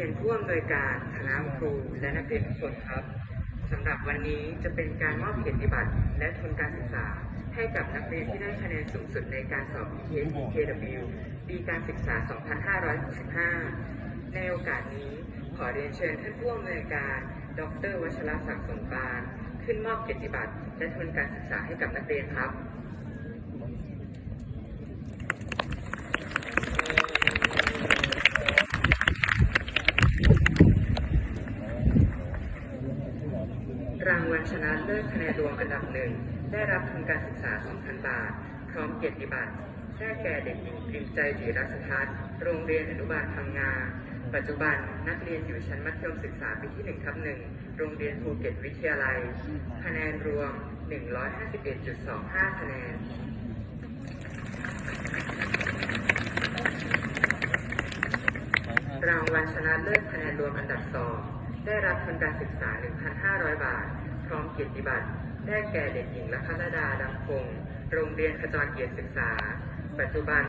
รียนผู้อำนวยการคณะครูและนักเรียนทุกคนครับสำหรับวันนี้จะเป็นการมอบเกียรติบัตรและทุนการศึกษา ให้กับนักเรียนที่ได้คะแนนสูงสุดในการสอบ KSKW ปีการศึกษา 2565 ในโอกาสนี้ขอเรียนเชิญท่านผู้อำนวยการ ดรวชรศักดิ์สงปานขึ้นมอบเกียรติบัตรและทุนการศึกษาให้กับนักเรียนครับ รางวัลชนะเลิศคะแนนรวมอันดับหนึ่ง ได้รับทุนการศึกษา 2,000 บาท พร้อมเกียรติบัตรได้แก่เด็กหญิงปริมใจจีรัสทัศน์โรงเรียนอนุบาลพังงา ปัจจุบันนักเรียนอยู่ชั้นมัธยมศึกษาปีที่1ทับ1โรงเรียนภูเก็ตวิทยาลัย คะแนนรวม 151.25 คะแนนรางวัลชนะเลิศคะแนนรวมอันดับสอง ได้รับทุนการศึกษา 1,500 บาท พร้อมเกียรติบัตร ได้แก่เด็กหญิงลัคนาดาดำคงโรงเรียนขจรเกียรติศึกษา ปัจจุบัน